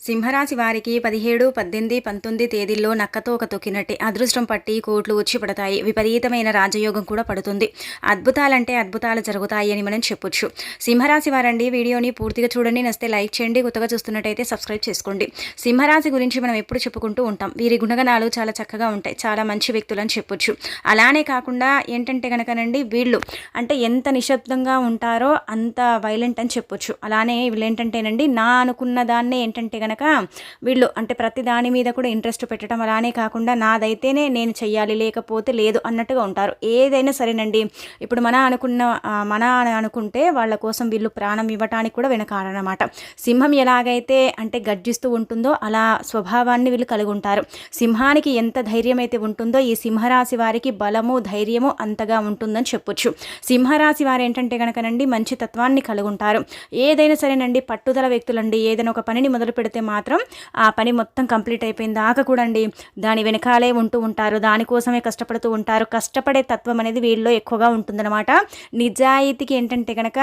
సింహరాశి వారికి పదిహేడు పద్దెనిమిది పంతొమ్మిది తేదీల్లో నక్కతో ఒక తొక్కినట్టే అదృష్టం పట్టి కోట్లు వచ్చి పడతాయి విపరీతమైన రాజయోగం కూడా పడుతుంది. అద్భుతాలంటే అద్భుతాలు జరుగుతాయి అని మనం చెప్పొచ్చు. సింహరాశి వారండి వీడియోని పూర్తిగా చూడండి. నస్తే లైక్ చేయండి. కొత్తగా చూస్తున్నట్టయితే సబ్స్క్రైబ్ చేసుకోండి. సింహరాశి గురించి మనం ఎప్పుడు చెప్పుకుంటూ ఉంటాం. వీరి గుణగణాలు చాలా చక్కగా ఉంటాయి. చాలా మంచి వ్యక్తులు అని చెప్పొచ్చు. అలానే కాకుండా ఏంటంటే కనుకనండి వీళ్ళు అంటే ఎంత నిశ్శబ్దంగా ఉంటారో అంత వైలెంట్ అని చెప్పొచ్చు. అలానే వీళ్ళు ఏంటంటేనండి నా అనుకున్న దాన్నే ఏంటంటే గనక వీళ్ళు అంటే ప్రతి దాని మీద కూడా ఇంట్రెస్ట్ పెట్టడం అలానే కాకుండా నాదైతేనే నేను చెయ్యాలి లేకపోతే లేదు అన్నట్టుగా ఉంటారు. ఏదైనా సరేనండి. ఇప్పుడు మన అనుకున్న మన అని అనుకుంటే వాళ్ళ కోసం వీళ్ళు ప్రాణం ఇవ్వటానికి కూడా వెనకాలన్నమాట సింహం ఎలాగైతే అంటే గర్జిస్తూ ఉంటుందో అలా స్వభావాన్ని వీళ్ళు కలిగి ఉంటారు. సింహానికి ఎంత ధైర్యం అయితే ఉంటుందో ఈ సింహరాశి వారికి బలము ధైర్యము అంతగా ఉంటుందని చెప్పొచ్చు. సింహరాశి వారు ఏంటంటే కనుకనండి మంచి తత్వాన్ని కలిగి ఉంటారు ఏదైనా సరేనండి పట్టుదల వ్యక్తులండి. ఏదైనా ఒక పనిని మొదలు పెడితే అయితే మాత్రం ఆ పని మొత్తం కంప్లీట్ అయిపోయిన దాకా దాని వెనకాలే ఉంటూ ఉంటారు. దానికోసమే కష్టపడుతూ ఉంటారు. కష్టపడే తత్వం అనేది వీళ్ళలో ఎక్కువగా ఉంటుందన్నమాట. నిజాయితీకి ఏంటంటే కనుక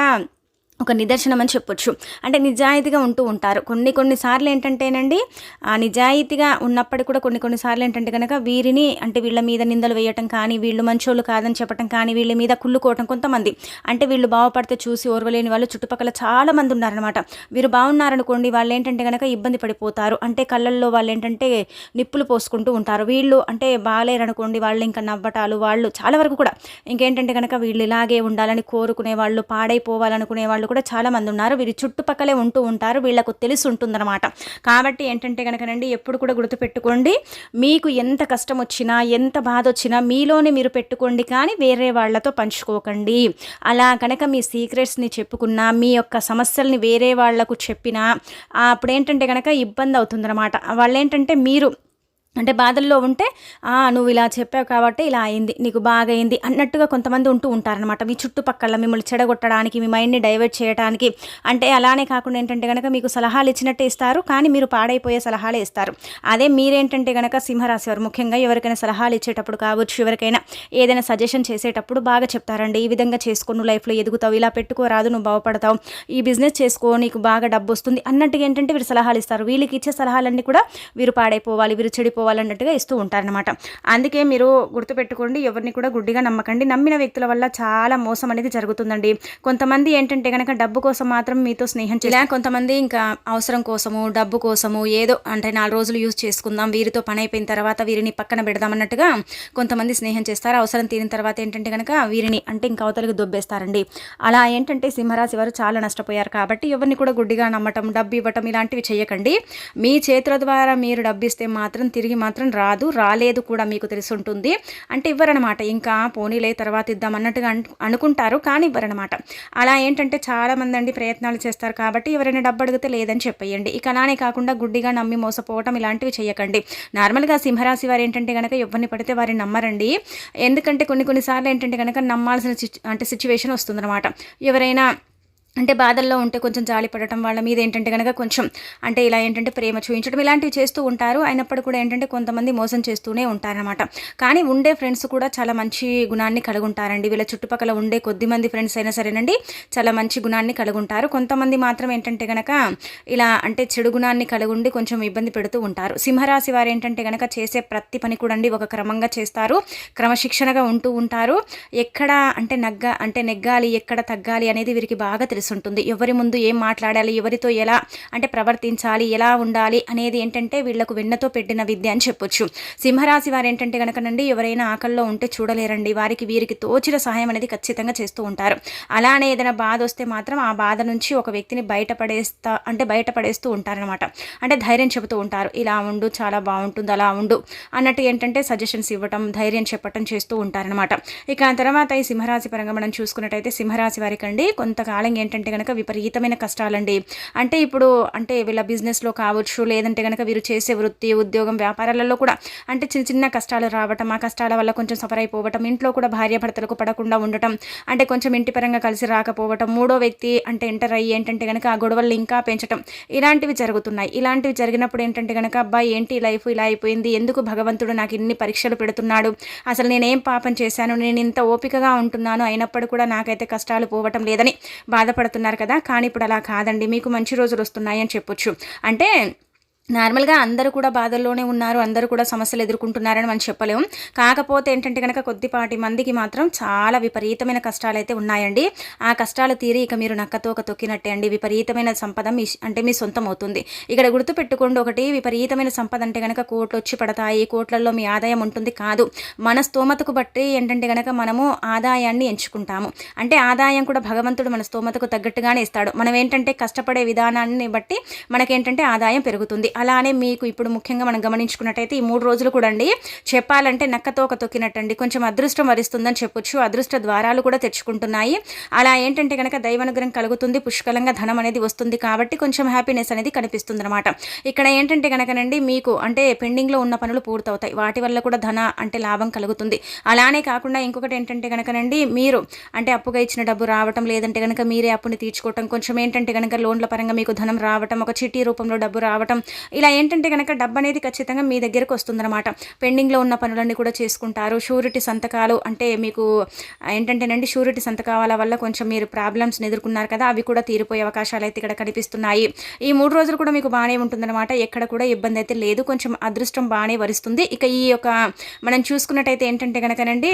ఒక నిదర్శనం అని చెప్పొచ్చు. అంటే నిజాయితీగా ఉంటూ ఉంటారు. కొన్ని కొన్నిసార్లు ఏంటంటేనండి ఆ నిజాయితీగా ఉన్నప్పటికీ కూడా కొన్ని కొన్నిసార్లు ఏంటంటే కనుక వీరిని అంటే వీళ్ళ మీద నిందలు వేయటం కానీ వీళ్ళు మంచోళ్ళు కాదని చెప్పటం కానీ వీళ్ళ మీద కుళ్ళుకోవటం కొంతమంది. అంటే వీళ్ళు బాగుపడితే చూసి ఓర్వలేని వాళ్ళు చుట్టుపక్కల చాలా మంది ఉన్నారనమాట వీరు బాగున్నారనుకోండి వాళ్ళు ఏంటంటే కనుక ఇబ్బంది పడిపోతారు. అంటే కళ్ళల్లో వాళ్ళు ఏంటంటే నిప్పులు పోసుకుంటూ ఉంటారు. వీళ్ళు అంటే బాగాలేరనుకోండి వాళ్ళు ఇంకా నవ్వటాలు వాళ్ళు చాలా వరకు కూడా ఇంకేంటంటే కనుక వీళ్ళు ఇలాగే ఉండాలని కోరుకునే వాళ్ళు పాడైపోవాలనుకునే వాళ్ళు వాళ్ళు కూడా చాలామంది ఉన్నారు. వీరి చుట్టుపక్కలే ఉంటూ ఉంటారు. వీళ్ళకు తెలిసి ఉంటుందన్నమాట. కాబట్టి ఏంటంటే కనుకనండి ఎప్పుడు కూడా గుర్తుపెట్టుకోండి. మీకు ఎంత కష్టం వచ్చినా ఎంత బాధ వచ్చినా మీలోనే మీరు పెట్టుకోండి. కానీ వేరే వాళ్ళతో పంచుకోకండి. అలా కనుక మీ సీక్రెట్స్ని చెప్పుకున్నా మీ యొక్క సమస్యల్ని వేరే వాళ్ళకు చెప్పినా అప్పుడు ఏంటంటే కనుక ఇబ్బంది అవుతుందన్నమాట. వాళ్ళు ఏంటంటే మీరు అంటే బాధల్లో ఉంటే నువ్వు ఇలా చెప్పావు కాబట్టి ఇలా అయింది నీకు బాగా అయింది అన్నట్టుగా కొంతమంది ఉంటూ ఉంటారనమాట మీ చుట్టుపక్కల మిమ్మల్ని చెడగొట్టడానికి మీ మైండ్ని డైవర్ట్ చేయడానికి అంటే అలానే కాకుండా ఏంటంటే కనుక మీకు సలహాలు ఇచ్చినట్టే ఇస్తారు కానీ మీరు పాడైపోయే సలహాలే ఇస్తారు. అదే మీరేంటంటే కనుక సింహరాశి వారు ముఖ్యంగా ఎవరికైనా సలహాలు ఇచ్చేటప్పుడు కావచ్చు ఎవరికైనా ఏదైనా సజెషన్ చేసేటప్పుడు బాగా చెప్తారండి. ఈ విధంగా చేసుకో నువ్వు లైఫ్లో ఎదుగుతావు ఇలా పెట్టుకోరాదు నువ్వు బాగుపడతావు ఈ బిజినెస్ చేసుకో నీకు బాగా డబ్బు వస్తుంది అన్నట్టుగా ఏంటంటే వీరు సలహాలు ఇస్తారు. వీళ్ళకి ఇచ్చే సలహాలన్నీ కూడా వీరు పాడైపోవాలి వీరు చెడిపో చెప్పుకోవాలన్నట్టుగా ఇస్తూ ఉంటారనమాట అందుకే మీరు గుర్తుపెట్టుకోండి ఎవరిని కూడా గుడ్డిగా నమ్మకండి. నమ్మిన వ్యక్తుల వల్ల చాలా మోసం అనేది జరుగుతుందండి. కొంతమంది ఏంటంటే కనుక డబ్బు కోసం మాత్రం మీతో స్నేహం చేయాలి కొంతమంది ఇంకా అవసరం కోసము డబ్బు కోసము ఏదో అంటే నాలుగు రోజులు యూజ్ చేసుకుందాం వీరితో పని అయిపోయిన తర్వాత వీరిని పక్కన పెడదాం అన్నట్టుగా కొంతమంది స్నేహం చేస్తారు. అవసరం తీరిన తర్వాత ఏంటంటే కనుక వీరిని అంటే ఇంకా అవతలకు దొబ్బేస్తారండి. అలా ఏంటంటే సింహరాశి వారు చాలా నష్టపోయారు కాబట్టి ఎవరిని కూడా గుడ్డిగా నమ్మటం డబ్బు ఇవ్వటం ఇలాంటివి చేయకండి. మీ చేతుల ద్వారా మీరు డబ్బు ఇస్తే మాత్రం తిరిగి తిరిగి మాత్రం రాదు రాలేదు కూడా మీకు తెలిసి ఉంటుంది అంటే ఇవ్వరనమాట ఇంకా పోనీలే తర్వాత ఇద్దాం అన్నట్టుగా అనుకుంటారు కానీ ఇవ్వరనమాట అలా ఏంటంటే చాలామంది అండి ప్రయత్నాలు చేస్తారు కాబట్టి ఎవరైనా డబ్బు అడిగితే లేదని చెప్పేయండి. ఇక అలానే కాకుండా గుడ్డిగా నమ్మి మోసపోవటం ఇలాంటివి చేయకండి. నార్మల్గా సింహరాశి వారు ఏంటంటే కనుక ఎవరిని పడితే వారిని నమ్మరండి. ఎందుకంటే కొన్ని కొన్నిసార్లు ఏంటంటే కనుక నమ్మాల్సిన అంటే సిచ్యువేషన్ వస్తుందన్నమాట. ఎవరైనా అంటే బాధల్లో ఉంటే కొంచెం జాలి పడటం వాళ్ళ మీద ఏంటంటే కనుక కొంచెం అంటే ఇలా ఏంటంటే ప్రేమ చూపించడం ఇలాంటివి చేస్తూ ఉంటారు. అయినప్పుడు కూడా ఏంటంటే కొంతమంది మోసం చేస్తూనే ఉంటారనమాట కానీ ఉండే ఫ్రెండ్స్ కూడా చాలా మంచి గుణాన్ని కలిగి ఉంటారండి వీళ్ళ చుట్టుపక్కల ఉండే కొద్ది మంది ఫ్రెండ్స్ అయినా సరేనండి చాలా మంచి గుణాన్ని కలిగి ఉంటారు కొంతమంది మాత్రం ఏంటంటే కనుక ఇలా అంటే చెడు గుణాన్ని కలిగి ఉండి కొంచెం ఇబ్బంది పెడుతూ ఉంటారు. సింహరాశి వారు ఏంటంటే కనుక చేసే ప్రతి పని కూడా అండి ఒక క్రమంగా చేస్తారు. క్రమశిక్షణగా ఉంటూ ఉంటారు. ఎక్కడ అంటే నగ్గ అంటే నెగ్గాలి ఎక్కడ తగ్గాలి అనేది వీరికి బాగా తెలుసు. ఉంటుంది ఎవరి ముందు ఏం మాట్లాడాలి ఎవరితో ఎలా అంటే ప్రవర్తించాలి ఎలా ఉండాలి అనేది ఏంటంటే వీళ్ళకు వెన్నతో పెట్టిన విద్య అని చెప్పొచ్చు. సింహరాశి వారు ఏంటంటే కనుకనండి ఎవరైనా ఆకల్లో ఉంటే చూడలేరండి. వారికి వీరికి తోచిన సహాయం అనేది ఖచ్చితంగా చేస్తూ ఉంటారు. అలానే ఏదైనా బాధ వస్తే మాత్రం ఆ బాధ నుంచి ఒక వ్యక్తిని బయటపడేస్తా అంటే బయటపడేస్తూ ఉంటారనమాట అంటే ధైర్యం చెబుతూ ఉంటారు. ఇలా ఉండు చాలా బాగుంటుంది అలా ఉండు అన్నట్టు ఏంటంటే సజెషన్స్ ఇవ్వటం ధైర్యం చెప్పటం చేస్తూ ఉంటారనమాట ఇక తర్వాత ఈ సింహరాశి పరంగా మనం చూసుకున్నట్టయితే సింహరాశి వారికి అండి కొంతకాలం ఏంటంటే ఏంటంటే కనుక విపరీతమైన కష్టాలండి. అంటే ఇప్పుడు అంటే వీళ్ళ బిజినెస్లో కావచ్చు లేదంటే కనుక వీరు చేసే వృత్తి ఉద్యోగం వ్యాపారాలలో కూడా అంటే చిన్న చిన్న కష్టాలు రావటం ఆ కష్టాల వల్ల కొంచెం సఫర్ అయిపోవటం ఇంట్లో కూడా భార్య భర్తలకు పడకుండా ఉండటం అంటే కొంచెం ఇంటి పరంగా కలిసి రాకపోవటం మూడో వ్యక్తి అంటే ఎంటర్ అయ్యి ఏంటంటే కనుక ఆ గొడవలు ఇంకా పెంచటం ఇలాంటివి జరుగుతున్నాయి. ఇలాంటివి జరిగినప్పుడు ఏంటంటే కనుక అబ్బాయి ఏంటి లైఫ్ ఇలా అయిపోయింది? ఎందుకు భగవంతుడు నాకు ఇన్ని పరీక్షలు పెడుతున్నాడు? అసలు నేనేం పాపం చేశాను? నేను ఇంత ఓపికగా ఉంటున్నాను? అయినప్పుడు కూడా నాకైతే కష్టాలు పోవటం లేదని బాధపడు బాధపడుతున్నారు కదా. కానీ ఇప్పుడు అలా కాదండి. మీకు మంచి రోజులు వస్తున్నాయని చెప్పొచ్చు. అంటే నార్మల్గా అందరూ కూడా బాధల్లోనే ఉన్నారు అందరూ కూడా సమస్యలు ఎదుర్కొంటున్నారని మనం చెప్పలేము కాకపోతే ఏంటంటే కనుక కొద్దిపాటి మందికి మాత్రం చాలా విపరీతమైన కష్టాలు అయితే ఉన్నాయండి. ఆ కష్టాలు తీరి ఇక మీరు నక్కతోక తొక్కినట్టే అండి. విపరీతమైన సంపద మీ అంటే మీ సొంతం అవుతుంది. ఇక్కడ గుర్తుపెట్టుకోండి ఒకటి విపరీతమైన సంపద అంటే కనుక కోట్లు వచ్చి పడతాయి కోట్లలో మీ ఆదాయం ఉంటుంది కాదు. మన స్తోమతకు బట్టి ఏంటంటే కనుక మనము ఆదాయాన్ని ఎంచుకుంటాము. అంటే ఆదాయం కూడా భగవంతుడు మన స్తోమతకు తగ్గట్టుగానే ఇస్తాడు. మనం ఏంటంటే కష్టపడే విధానాన్ని బట్టి మనకేంటంటే ఆదాయం పెరుగుతుంది. అలానే మీకు ఇప్పుడు ముఖ్యంగా మనం గమనించుకున్నట్టయితే ఈ మూడు రోజులు కూడా అండి చెప్పాలంటే నక్కతోక తొక్కినట్టండి. కొంచెం అదృష్టం వరిస్తుందని చెప్పొచ్చు. అదృష్ట ద్వారాలు కూడా తెచ్చుకుంటున్నాయి. అలా ఏంటంటే కనుక దైవానుగ్రహం కలుగుతుంది. పుష్కలంగా ధనం అనేది వస్తుంది కాబట్టి కొంచెం హ్యాపీనెస్ అనేది కనిపిస్తుంది అనమాట ఇక్కడ ఏంటంటే కనుకనండి మీకు అంటే పెండింగ్లో ఉన్న పనులు పూర్తవుతాయి. వాటి వల్ల కూడా ధన అంటే లాభం కలుగుతుంది. అలానే కాకుండా ఇంకొకటి ఏంటంటే కనుకనండి మీరు అంటే అప్పుగా ఇచ్చిన డబ్బు రావటం లేదంటే కనుక మీరే అప్పుని తీర్చుకోవటం కొంచెం ఏంటంటే కనుక లోన్ల పరంగా మీకు ధనం రావటం ఒక చిట్టి రూపంలో డబ్బు రావటం ఇలా ఏంటంటే కనుక డబ్బు అనేది ఖచ్చితంగా మీ దగ్గరకు వస్తుందన్నమాట. పెండింగ్లో ఉన్న పనులన్నీ కూడా చేసుకుంటారు. షూరిటీ సంతకాలు అంటే మీకు ఏంటంటేనండి షూరిటీ సంతకాల వల్ల కొంచెం మీరు ప్రాబ్లమ్స్ని ఎదుర్కొన్నారు కదా అవి కూడా తీరిపోయే అవకాశాలు అయితే ఇక్కడ కనిపిస్తున్నాయి. ఈ మూడు రోజులు కూడా మీకు బాగానే ఉంటుందన్నమాట. ఎక్కడ కూడా ఇబ్బంది అయితే లేదు. కొంచెం అదృష్టం బాగానే వరిస్తుంది. ఇక ఈ యొక్క మనం చూసుకున్నట్టయితే ఏంటంటే కనుకనండి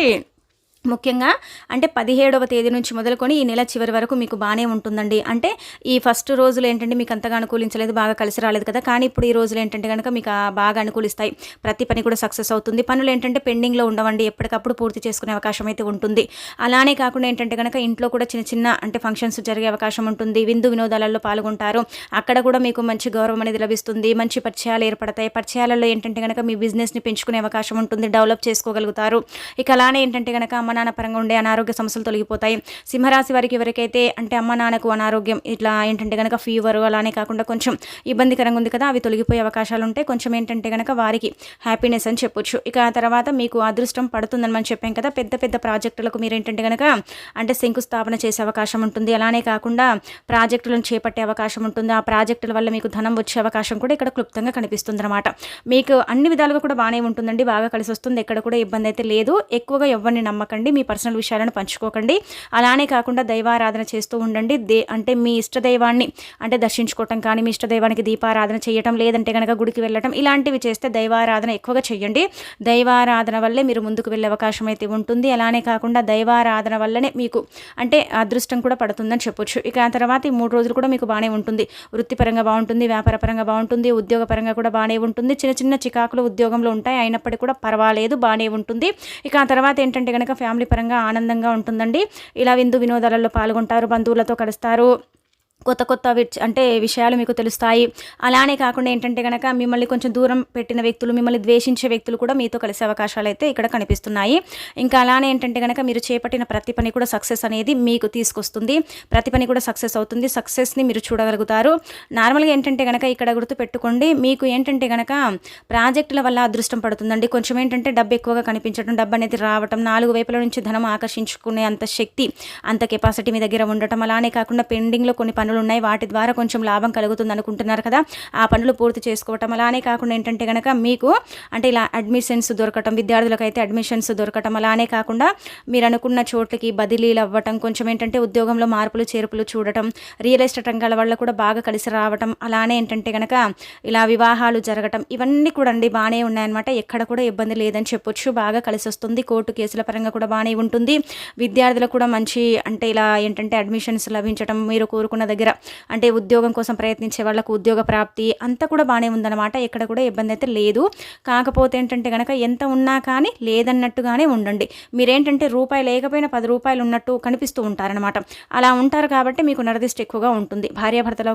ముఖ్యంగా అంటే పదిహేడవ తేదీ నుంచి మొదలుకొని ఈ నెల చివరి వరకు మీకు బాగానే ఉంటుందండి. అంటే ఈ ఫస్ట్ రోజులు ఏంటంటే మీకు అంతగా అనుకూలించలేదు బాగా కలిసి రాలేదు కదా. కానీ ఇప్పుడు ఈ రోజులు ఏంటంటే కనుక మీకు బాగా అనుకూలిస్తాయి. ప్రతి పని కూడా సక్సెస్ అవుతుంది. పనులు ఏంటంటే పెండింగ్లో ఉండవండి. ఎప్పటికప్పుడు పూర్తి చేసుకునే అవకాశం అయితే ఉంటుంది. అలానే కాకుండా ఏంటంటే కనుక ఇంట్లో కూడా చిన్న చిన్న అంటే ఫంక్షన్స్ జరిగే అవకాశం ఉంటుంది. విందు వినోదాలలో పాల్గొంటారు. అక్కడ కూడా మీకు మంచి గౌరవం అనేది లభిస్తుంది. మంచి పరిచయాలు ఏర్పడతాయి. పరిచయాలలో ఏంటంటే కనుక మీ బిజినెస్ని పెంచుకునే అవకాశం ఉంటుంది. డెవలప్ చేసుకోగలుగుతారు. ఇక అలానే ఏంటంటే కనుక అమ్మ నాన్న పరంగా ఉండే అనారోగ్య సమస్యలు తొలగిపోతాయి. సింహరాశి వారికి ఎవరికైతే అంటే అమ్మ నాన్నకు అనారోగ్యం ఇట్లా ఏంటంటే కనుక ఫీవర్ అలానే కాకుండా కొంచెం ఇబ్బందికరంగా ఉంది కదా అవి తొలగిపోయే అవకాశాలు ఉంటాయి కొంచెం ఏంటంటే కనుక వారికి హ్యాపీనెస్ అని చెప్పొచ్చు. ఇక ఆ తర్వాత మీకు అదృష్టం పడుతుందని మనం చెప్పాం కదా పెద్ద పెద్ద ప్రాజెక్టులకు మీరు ఏంటంటే కనుక అంటే శంకుస్థాపన చేసే అవకాశం ఉంటుంది. అలానే కాకుండా ప్రాజెక్టులను చేపట్టే అవకాశం ఉంటుంది. ఆ ప్రాజెక్టుల వల్ల మీకు ధనం వచ్చే అవకాశం కూడా ఇక్కడ క్లుప్తంగా కనిపిస్తుంది అనమాట మీకు అన్ని విధాలుగా కూడా బాగానే ఉంటుందండి బాగా కలిసి వస్తుంది. ఎక్కడ కూడా ఇబ్బంది అయితే లేదు. ఎక్కువగా ఎవరిని నమ్మకండి. మీ పర్సనల్ విషయాలను పంచుకోకండి. అలానే కాకుండా దైవారాధన చేస్తూ ఉండండి. దే అంటే మీ ఇష్టదైవాన్ని అంటే దర్శించుకోవటం కానీ మీ ఇష్టదైవానికి దీపారాధన చేయటం లేదంటే కనుక గుడికి వెళ్ళటం ఇలాంటివి చేస్తే దైవారాధన ఎక్కువగా చేయండి. దైవారాధన వల్లే మీరు ముందుకు వెళ్ళే అవకాశం అయితే ఉంటుంది. అలానే కాకుండా దైవారాధన వల్లనే మీకు అంటే అదృష్టం కూడా పడుతుందని చెప్పొచ్చు. ఇక ఆ తర్వాత ఈ మూడు రోజులు కూడా మీకు బాగానే ఉంటుంది. వృత్తిపరంగా బాగుంటుంది వ్యాపారపరంగా బాగుంటుంది ఉద్యోగపరంగా కూడా బాగానే ఉంటుంది. చిన్న చిన్న చికాకులు ఉద్యోగంలో ఉంటాయి. అయినప్పటికీ కూడా పర్వాలేదు బాగానే ఉంటుంది. ఇక ఆ తర్వాత ఏంటంటే కనుక ఫ్యామిలీ పరంగా ఆనందంగా ఉంటుందండి. ఇలా విందు వినోదాలలో పాల్గొంటారు బంధువులతో కలుస్తారు. కొత్త కొత్త అంటే విషయాలు మీకు తెలుస్తాయి. అలానే కాకుండా ఏంటంటే కనుక మిమ్మల్ని కొంచెం దూరం పెట్టిన వ్యక్తులు మిమ్మల్ని ద్వేషించే వ్యక్తులు కూడా మీతో కలిసే అవకాశాలు అయితే ఇక్కడ కనిపిస్తున్నాయి. ఇంకా అలానే ఏంటంటే కనుక మీరు చేపట్టిన ప్రతి పని కూడా సక్సెస్ అనేది మీకు తీసుకొస్తుంది. ప్రతి పని కూడా సక్సెస్ అవుతుంది. సక్సెస్ని మీరు చూడగలుగుతారు. నార్మల్గా ఏంటంటే కనుక ఇక్కడ గుర్తు పెట్టుకోండి మీకు ఏంటంటే కనుక ప్రాజెక్టుల వల్ల అదృష్టం పడుతుందండి. కొంచెం ఏంటంటే డబ్బు ఎక్కువగా కనిపించడం డబ్బు అనేది రావటం నాలుగు వైపుల నుంచి ధనం ఆకర్షించుకునే అంత శక్తి అంత కెపాసిటీ మీ దగ్గర ఉండటం అలానే కాకుండా పెండింగ్లో కొన్ని పనులు పనులు ఉన్నాయి వాటి ద్వారా కొంచెం లాభం కలుగుతుంది అనుకుంటున్నారు కదా. ఆ పనులు పూర్తి చేసుకోవటం అలానే కాకుండా ఏంటంటే కనుక మీకు అంటే ఇలా అడ్మిషన్స్ దొరకటం విద్యార్థులకు అయితే అడ్మిషన్స్ దొరకటం అలానే కాకుండా మీరు అనుకున్న చోట్లకి బదిలీలు అవ్వటం కొంచెం ఏంటంటే ఉద్యోగంలో మార్పులు చేర్పులు చూడటం రియల్ ఎస్టేట్ రంగాల వల్ల కూడా బాగా కలిసి రావటం అలానే ఏంటంటే కనుక ఇలా వివాహాలు జరగటం ఇవన్నీ కూడా అండి బాగానే ఉన్నాయన్నమాట. ఎక్కడ కూడా ఇబ్బంది లేదని చెప్పొచ్చు. బాగా కలిసి వస్తుంది. కోర్టు కేసుల పరంగా కూడా బాగానే ఉంటుంది. విద్యార్థులకు కూడా మంచి అంటే ఇలా ఏంటంటే అడ్మిషన్స్ లభించడం మీరు కోరుకున్న దగ్గర దగ్గర. అంటే ఉద్యోగం కోసం ప్రయత్నించే వాళ్ళకు ఉద్యోగ ప్రాప్తి అంతా కూడా బాగానే ఉందన్నమాట. ఎక్కడ కూడా ఇబ్బంది అయితే లేదు. కాకపోతే ఏంటంటే కనుక ఎంత ఉన్నా కానీ లేదన్నట్టుగానే ఉండండి. మీరేంటంటే రూపాయి లేకపోయినా పది రూపాయలు ఉన్నట్టు కనిపిస్తూ ఉంటారనమాట అలా ఉంటారు కాబట్టి మీకు నరదిష్టి ఎక్కువగా ఉంటుంది. భార్యాభర్తల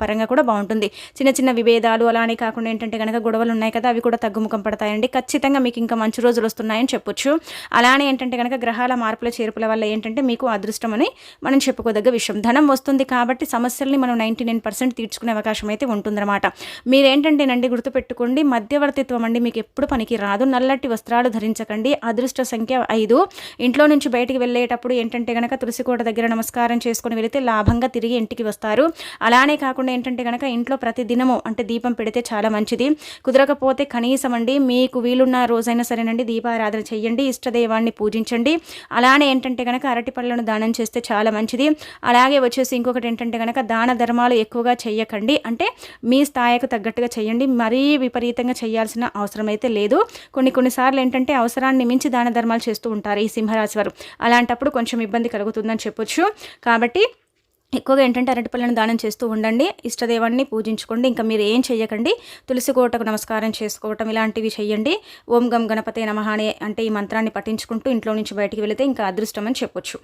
పరంగా కూడా బాగుంటుంది. చిన్న చిన్న విభేదాలు అలానే కాకుండా ఏంటంటే కనుక గొడవలు ఉన్నాయి కదా అవి కూడా తగ్గుముఖం పడతాయండి. ఖచ్చితంగా మీకు ఇంకా మంచి రోజులు వస్తున్నాయని చెప్పొచ్చు. అలానే ఏంటంటే కనుక గ్రహాల మార్పుల చేర్పుల వల్ల ఏంటంటే మీకు అదృష్టం అని మనం చెప్పుకోదగ్గ విషయం. ధనం వస్తుంది కాబట్టి సమస్యల్ని మనం నైంటీ నైన్ పర్సెంట్ తీర్చుకునే అవకాశం అయితే ఉంటుందన్నమాట. మీరేంటంటేనండి గుర్తుపెట్టుకోండి మధ్యవర్తిత్వం అండి మీకు ఎప్పుడు పనికి రాదు. నల్లటి వస్త్రాలు ధరించకండి. అదృష్ట సంఖ్య ఐదు. ఇంట్లో నుంచి బయటికి వెళ్ళేటప్పుడు ఏంటంటే కనుక తులసికోట దగ్గర నమస్కారం చేసుకుని వెళితే లాభంగా తిరిగి ఇంటికి వస్తారు. అలానే కాకుండా ఏంటంటే కనుక ఇంట్లో ప్రతి దినము అంటే దీపం పెడితే చాలా మంచిది. కుదరకపోతే కనీసం అండి మీకు వీలున్న రోజైనా సరేనండి దీపారాధన చేయండి ఇష్టదైవాన్ని పూజించండి. అలానే ఏంటంటే కనుక అరటి పళ్ళను దానం చేస్తే చాలా మంచిది. అలాగే వచ్చేసి ఇంకొకటి ఏంటంటే కనుక దాన ధర్మాలు ఎక్కువగా చేయకండి అంటే మీ స్థాయికి తగ్గట్టుగా చేయండి మరీ విపరీతంగా చేయాల్సిన అవసరం అయితే లేదు. కొన్ని కొన్నిసార్లు ఏంటంటే అవసరాన్ని మించి దాన ధర్మాలు చేస్తూ ఉంటారు ఈ సింహరాశి వారు. అలాంటప్పుడు కొంచెం ఇబ్బంది కలుగుతుందని చెప్పొచ్చు. కాబట్టి ఎక్కువగా ఏంటంటే అరటిపళ్ళను దానం చేస్తూ ఉండండి. ఇష్టదేవాన్ని పూజించుకోండి. ఇంకా మీరు ఏం చేయకండి తులసి కోటకు నమస్కారం చేసుకోవటం ఇలాంటివి చేయండి ఓం గం గణపతే నమహాని అంటే ఈ మంత్రాన్ని పఠించుకుంటూ ఇంట్లో నుంచి బయటికి వెళితే ఇంకా అదృష్టం అని చెప్పొచ్చు.